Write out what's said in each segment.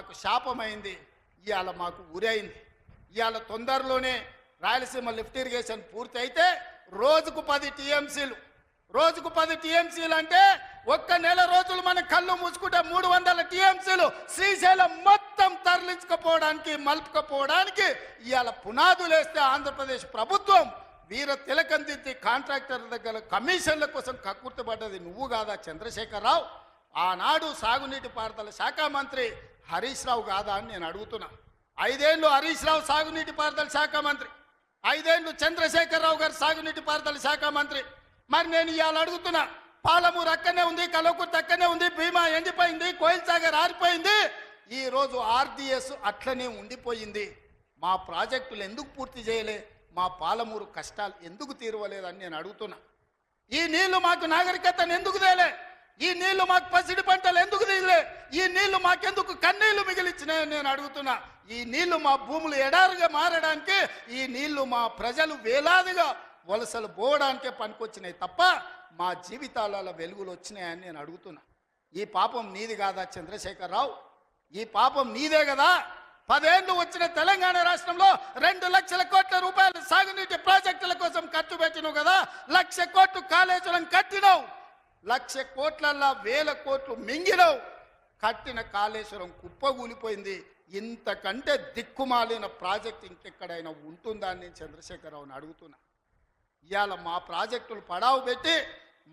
మాకు శాపమైంది. ఇవాళ మాకు ఊరైంది ఇవాళ తొందరలోనే రాయలసీమ లిఫ్ట్ ఇరిగేషన్ పూర్తి అయితే రోజుకు పది టీఎంసీలు. రోజుకు పది టీఎంసీలు అంటే ఒక్క నెల రోజులు మన కళ్ళు మూసుకుంటే మూడు వందల టీఎంసీలు శ్రీశైలం మొత్తం తరలించకపోవడానికి మలుపుకపోవడానికి ఇవాళ పునాదులు వేస్తే ఆంధ్రప్రదేశ్ ప్రభుత్వం వీర తిలకందిద్ది కాంట్రాక్టర్ దగ్గర కమిషన్ల కోసం కక్కుర్తిపడ్డది నువ్వు కాదా చంద్రశేఖరరావు? ఆనాడు సాగునీటి పారుదల శాఖ మంత్రి హరీష్ రావు కాదా అని నేను అడుగుతున్నా. ఐదేళ్ళు హరీష్ రావు సాగునీటి పారుదల శాఖ మంత్రి. ఐదేళ్ళు చంద్రశేఖరరావు గారు సాగునీటి పారుదల శాఖ మంత్రి. మరి నేను ఇవాళ అడుగుతున్నా పాలమూరు అక్కనే ఉంది కలవకుర్తి అక్కనే ఉంది భీమా ఎండిపోయింది కోయిల్ సాగర్ ఆరిపోయింది. ఈరోజు ఆర్డిఎస్ అట్లనే ఉండిపోయింది. మా ప్రాజెక్టులు ఎందుకు పూర్తి చేయలే? మా పాలమూరు కష్టాలు ఎందుకు తీరవలేదని నేను అడుగుతున్నా. ఈ నీళ్ళు మాకు నాగరికతను ఎందుకు తేలే? ఈ నీళ్ళు మాకు పసిడి పంటలు ఎందుకు తీయలే? ఈ నీళ్ళు మాకెందుకు కన్నీళ్ళు మిగిలిచ్చినాయని నేను అడుగుతున్నా. ఈ నీళ్ళు మా భూములు ఎడారుగా మారడానికి ఈ నీళ్ళు మా ప్రజలు వేలాదిగా వలసలు పోవడానికే పనికొచ్చినాయి తప్ప మా జీవితాలలో వెలుగులు వచ్చినాయని నేను అడుగుతున్నా. ఈ పాపం నీది కాదా చంద్రశేఖరరావు? ఈ పాపం నీదే కదా? పదేళ్ళు వచ్చిన తెలంగాణ రాష్ట్రంలో రెండు లక్షల కోట్ల రూపాయలు సాగునీటి ప్రాజెక్టుల కోసం ఖర్చు పెట్టినావు కదా? లక్ష కోట్లు కాళేశ్వరం కట్టినావు. లక్ష కోట్లల్లా వేల కోట్లు మింగినావు. కట్టిన కాళేశ్వరం కుప్పగూలిపోయింది ఇంతకంటే దిక్కుమాలిన ప్రాజెక్ట్ ఇంకెక్కడైనా ఉంటుందా అని నేను చంద్రశేఖరరావుని అడుగుతున్నా. ఇవాళ మా ప్రాజెక్టులు పడావు పెట్టి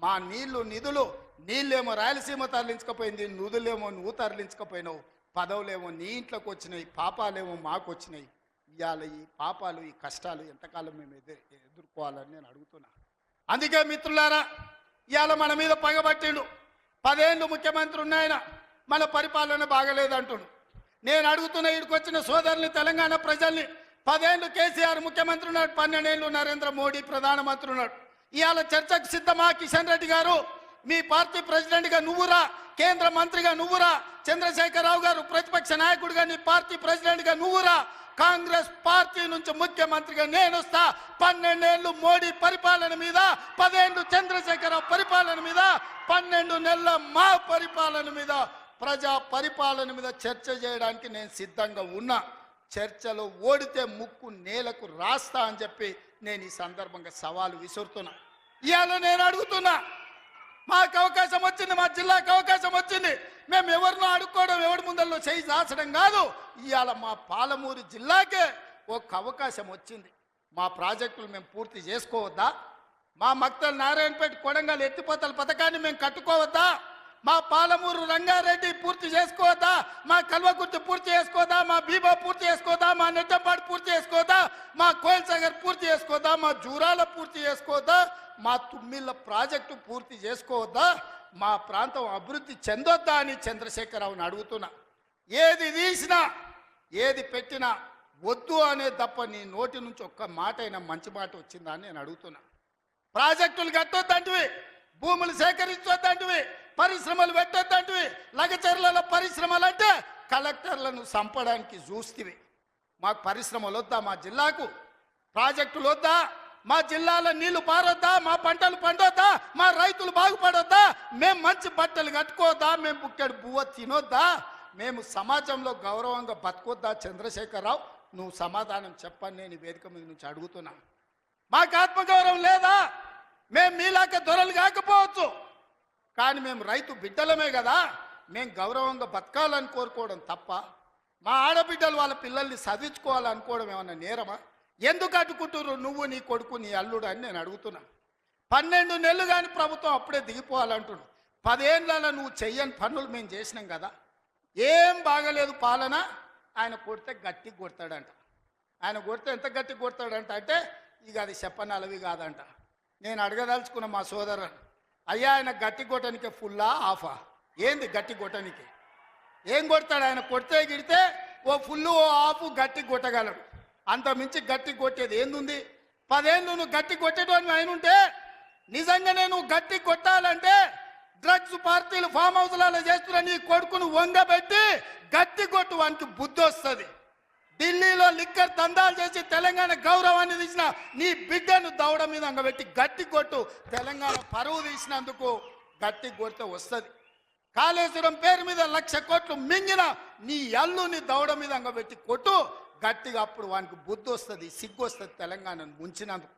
మా నీళ్ళు నిధులు నీళ్ళేమో రాయలసీమ తరలించకపోయింది నుదులేమో నువ్వు తరలించకపోయినావు పదవులేమో నీ ఇంట్లోకి వచ్చినాయి పాపాలేమో మాకు వచ్చినాయి. ఇవాళ ఈ పాపాలు ఈ కష్టాలు ఎంతకాలం మేము ఎదురు ఎదుర్కోవాలని నేను అడుగుతున్నా. అందుకే మిత్రులారా ఇవాళ మన మీద పగబట్టిండు. పదేళ్ళు ముఖ్యమంత్రి ఉన్నాయన మన పరిపాలన బాగలేదంటుడు. నేను అడుగుతున్న ఇక్కడికొచ్చిన సోదరుని తెలంగాణ ప్రజల్ని పదేళ్ళు కేసీఆర్ ముఖ్యమంత్రి ఉన్నాడు పన్నెండేళ్ళు నరేంద్ర మోడీ ప్రధానమంత్రి ఉన్నాడు. ఇవాళ చర్చకు సిద్ధమా కిషన్ రెడ్డి గారు? మీ పార్టీ ప్రెసిడెంట్గా నువ్వురా కేంద్ర మంత్రిగా నువ్వురా చంద్రశేఖరరావు గారు ప్రతిపక్ష నాయకుడిగా నీ పార్టీ ప్రెసిడెంట్గా నువ్వురా కాంగ్రెస్ పార్టీ నుంచి ముఖ్యమంత్రిగా నేను వస్తా పన్నెండేళ్ళు మోడీ పరిపాలన మీద పదేండు చంద్రశేఖరరావు పరిపాలన మీద పన్నెండు నెలల మా పరిపాలన మీద ప్రజా పరిపాలన మీద చర్చ చేయడానికి నేను సిద్ధంగా ఉన్నా. చర్చలో ఓడితే ముక్కు నేలకు రాస్తా అని చెప్పి నేను ఈ సందర్భంగా సవాలు విసురుతున్నా. ఇవాళ నేను అడుగుతున్నా మాకు అవకాశం వచ్చింది మా జిల్లాకు అవకాశం వచ్చింది. మేము ఎవరినో ఆడుకోవడం ఎవరి ముందల్లో చేయి దాచడం కాదు. ఇవాళ మా పాలమూరు జిల్లాకే ఒక అవకాశం వచ్చింది. మా ప్రాజెక్టులు మేము పూర్తి చేసుకోవద్దా? మా మక్తల నారాయణపేట కొడంగల్ ఎత్తిపోతల పథకాన్ని మేము కట్టుకోవద్దా? మా పాలమూరు రంగారెడ్డి పూర్తి చేసుకోవద్దా? మా కల్వకుర్తి పూర్తి చేసుకోదా మా భీమా పూర్తి చేసుకోదా మా నెట్టంపాడు పూర్తి చేసుకోవద్దా? మా కోయిల్ సాగర్ పూర్తి చేసుకోవద్దా? మా జూరాల పూర్తి చేసుకోవద్దా? మా తుమ్మిళ్ళ ప్రాజెక్టు పూర్తి చేసుకోవద్దా? మా ప్రాంతం అభివృద్ధి చెందొద్దా అని చంద్రశేఖరరావుని అడుగుతున్నా. ఏది తీసినా ఏది పెట్టినా వద్దు అనే తప్ప నీ నోటి నుంచి ఒక్క మాట అయినా మంచి మాట వచ్చిందా అని నేను అడుగుతున్నా. ప్రాజెక్టులు కట్టొద్దంటివి భూములు సేకరించొద్దంటివి పరిశ్రమలు పెట్టొద్దంటివి లగచర్లలో పరిశ్రమలు అంటే కలెక్టర్లను చంపడానికి చూస్తివి మాకు పరిశ్రమలు వద్దా మా జిల్లాకు? ప్రాజెక్టులు వద్దా మా జిల్లాలో నీళ్ళు పారొద్దా? మా పంటలు పండొద్దా? మా రైతులు బాగుపడొద్దా? మేము మంచి బట్టలు కట్టుకోవద్దా మేము బుక్కెడు బువ్వ తినొద్దా? మేము సమాజంలో గౌరవంగా బతకొద్దా చంద్రశేఖరరావు? నువ్వు సమాధానం చెప్పని నేను వేదిక మీద నుంచి అడుగుతున్నా. మాకు ఆత్మగౌరవం లేదా? మేము మీలాక దొరలు కాకపోవచ్చు. కానీ మేము రైతు బిడ్డలమే కదా. మేము గౌరవంగా బతకాలని కోరుకోవడం తప్ప మా ఆడబిడ్డలు వాళ్ళ పిల్లల్ని చదివించుకోవాలనుకోవడం ఏమన్నా నేరమా? ఎందుకు అడ్డుకుంటున్నారు నువ్వు నీ కొడుకు నీ అల్లుడు అని నేను అడుగుతున్నా. పన్నెండు నెలలు కానీ ప్రభుత్వం అప్పుడే దిగిపోవాలంటున్నాడు పదేళ్ళలో నువ్వు చెయ్యని పనులు మేము చేసినాం కదా. ఏం బాగలేదు పాలన. ఆయన కొడితే గట్టి కొడతాడంట. ఆయన కొడితే ఎంత గట్టి కొడతాడంట అంటే ఇక అది చెప్పనలవి కాదంట. నేను అడగదలుచుకున్న మా సోదరు అయ్యా ఆయన గట్టి కొట్టనికే ఫుల్లా ఆఫా ఏంది గట్టి కొట్టనికి? ఏం కొడతాడు? ఆయన కొడితే గిడితే ఓ ఫుల్ ఓ ఆఫ్ గట్టి కొట్టగలడు. అంత మించి గట్టి కొట్టేది. ఏందుంది? పదేళ్ళు నువ్వు గట్టి కొట్టేటోని ఆయన ఉంటే నిజంగానే నువ్వు గట్టి కొట్టాలంటే డ్రగ్స్ పార్టీలు ఫామ్ హౌస్లలో చేస్తున్న నీ కొడుకును వంగబెట్టి గట్టి కొట్టు వానికి బుద్ధి వస్తుంది. ఢిల్లీలో లిక్కర్ దందాలు చేసి తెలంగాణ గౌరవాన్ని తీసిన నీ బిడ్డను దౌడ మీద అంగబెట్టి గట్టి కొట్టు తెలంగాణ పరువు తీసినందుకు గట్టి కొడితే వస్తుంది. కాళేశ్వరం పేరు మీద లక్ష కోట్లు మింగిన నీ అల్లుని దౌడ మీద అంగబెట్టి కొట్టు. గట్టిగా అప్పుడు వానికి బుద్ధి వస్తుంది సిగ్గు వస్తుంది తెలంగాణను ముంచినందుకు.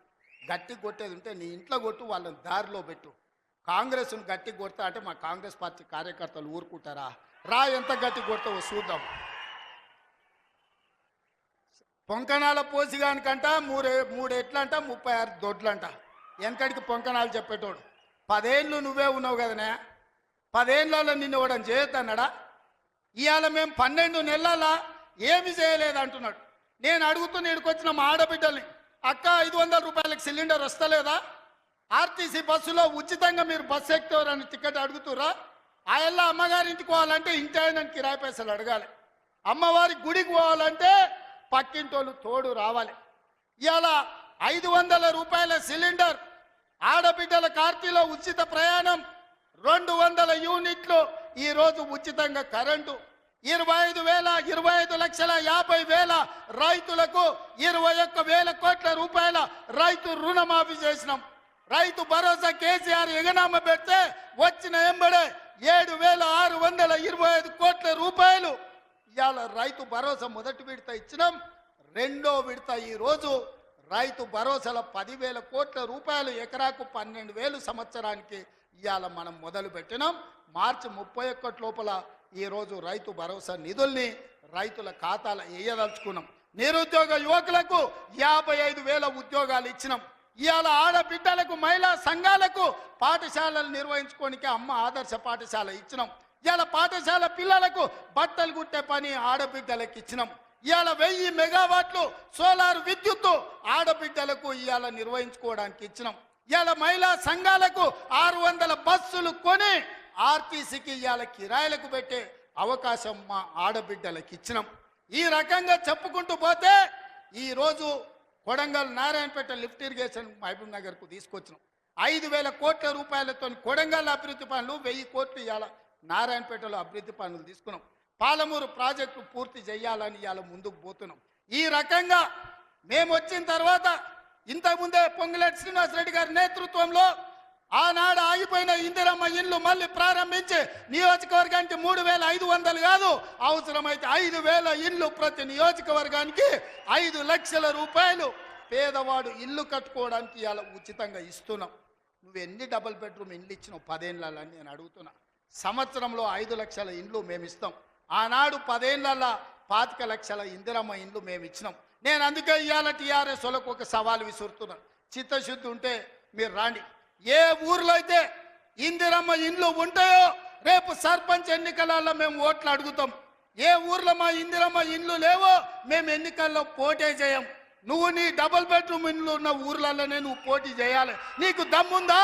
గట్టి కొట్టేది ఉంటే నీ ఇంట్లో కొట్టు వాళ్ళని దారిలో పెట్టు. కాంగ్రెస్ను గట్టి కొడతా అంటే మా కాంగ్రెస్ పార్టీ కార్యకర్తలు ఊరుకుంటారా? రా ఎంత గట్టి కొడతావో చూద్దాం. పొంకణాల పోసిగానికంట మూడే మూడెట్లంట ముప్పై ఆరు దొడ్లంట. వెనకడికి పొంకణాలు చెప్పేటోడు. పదేళ్ళు నువ్వే ఉన్నావు కదనే? పదేళ్ళలో నిన్ను ఇవ్వడం చేయొద్దన్నాడా ఇవాళ మేము పన్నెండు నెలల ఏమి చేయలేదు అంటున్నాడు. నేను అడుగుతున్న ఇక్కడికొచ్చిన మా ఆడబిడ్డల్ని అక్క ఐదు వందల రూపాయలకు సిలిండర్ వస్తలేదా? ఆర్టీసీ బస్సులో ఉచితంగా మీరు బస్సు ఎక్కుతారని టికెట్ అడుగుతురా ఆయల్లా అమ్మగారింటికి పోవాలంటే ఇంటి కిరాయి పైసలు అడగాలి. అమ్మవారి గుడికి పోవాలంటే పక్కింటోళ్ళు తోడు రావాలి. ఇవాళ ఐదు వందల రూపాయల సిలిండర్ ఆడబిడ్డల కార్తీలో ఉచిత ప్రయాణం రెండు వందల యూనిట్లు ఈరోజు ఉచితంగా కరెంటు ఇరవై ఐదు వేల ఇరవై ఐదు లక్షల యాభై వేల రైతులకు ఇరవై ఒక్క వేల కోట్ల రూపాయల రైతు రుణమాఫీ చేసినాం. రైతు భరోసా కేసీఆర్ ఎగనామ పెడితే వచ్చిన ఎంబడే ఏడు వేల ఆరు వందల ఇరవై ఐదు కోట్ల రూపాయలు. ఇవాళ రైతు భరోసా మొదటి విడత ఇచ్చినాం రెండో విడత ఈరోజు రైతు భరోసాల పదివేల కోట్ల రూపాయలు ఎకరాకు పన్నెండు వేలు సంవత్సరానికి ఇవాళ మనం మొదలు పెట్టినాం. మార్చి ముప్పై ఒక్కటి లోపల ఈరోజు రైతు భరోసా నిధుల్ని రైతుల ఖాతాలో వేయదలుచుకున్నాం నిరుద్యోగ యువకులకు యాభై ఐదు వేల ఉద్యోగాలు ఇచ్చినాం. ఇవాళ ఆడబిడ్డలకు మహిళా సంఘాలకు పాఠశాలలు నిర్వహించుకోనికి అమ్మ ఆదర్శ పాఠశాల ఇచ్చినాం. ఇవాళ పాఠశాల పిల్లలకు బట్టలు కుట్టే పని ఆడబిడ్డలకు ఇచ్చినాం. ఇవాళ వెయ్యి మెగావాట్లు సోలార్ విద్యుత్తు ఆడబిడ్డలకు ఇవాళ నిర్వహించుకోవడానికి ఇచ్చినాం. ఇవాళ మహిళా సంఘాలకు ఆరు వందల బస్సులు కొని ఆర్టీసీకి ఇవాళ కిరాయిలకు పెట్టే అవకాశం మా ఆడబిడ్డలకు ఇచ్చినాం. ఈ రకంగా చెప్పుకుంటూ పోతే ఈరోజు కొడంగల్ నారాయణపేట లిఫ్ట్ ఇరిగేషన్ మహబూబ్ నగర్కు తీసుకొచ్చినాం. ఐదు వేల కోట్ల రూపాయలతో కొడంగల్ అభివృద్ధి పనులు వెయ్యి కోట్లు ఇవాళ నారాయణపేటలో అభివృద్ధి పనులు తీసుకున్నాం. పాలమూరు ప్రాజెక్టు పూర్తి చేయాలని ఇవాళ ముందుకు పోతున్నాం. ఈ రకంగా మేము వచ్చిన తర్వాత ఇంతకుముందే పొంగులేటి శ్రీనివాసరెడ్డి గారి నేతృత్వంలో ఆనాడు ఆగిపోయిన ఇందిరమ్మ ఇల్లు మళ్ళీ ప్రారంభించి నియోజకవర్గానికి మూడు వేల ఐదు వందలు కాదు అవసరమైతే ఐదు వేల ఇల్లు ప్రతి నియోజకవర్గానికి ఐదు లక్షల రూపాయలు పేదవాడు ఇల్లు కట్టుకోవడానికి ఇవాళ ఉచితంగా ఇస్తున్నాం. నువ్వు ఎన్ని డబుల్ బెడ్రూమ్ ఇండ్లు ఇచ్చినావు పదేళ్ళని నేను అడుగుతున్నా. సంవత్సరంలో ఐదు లక్షల ఇండ్లు మేము ఇస్తాం ఆనాడు పదేళ్ళ పాతిక లక్షల ఇందిరమ్మ ఇండ్లు మేము ఇచ్చినాం. నేను అందుకే ఇవాళ టీఆర్ఎస్ వాళ్ళకు ఒక సవాల్ విసురుతున్నాను చిత్తశుద్ధి ఉంటే మీరు రాండి. ఏ ఊర్లో అయితే ఇందిరమ్మ ఇండ్లు ఉంటాయో రేపు సర్పంచ్ ఎన్నికలలో మేము ఓట్లు అడుగుతాం. ఏ ఊర్లో మా ఇందిరమ్మ ఇండ్లు లేవో మేము ఎన్నికల్లో పోటీ చేయం. నువ్వు నీ డబుల్ బెడ్రూమ్ ఇండ్లు ఉన్న ఊర్లలోనే నువ్వు పోటీ చేయాలి. నీకు దమ్ముందా?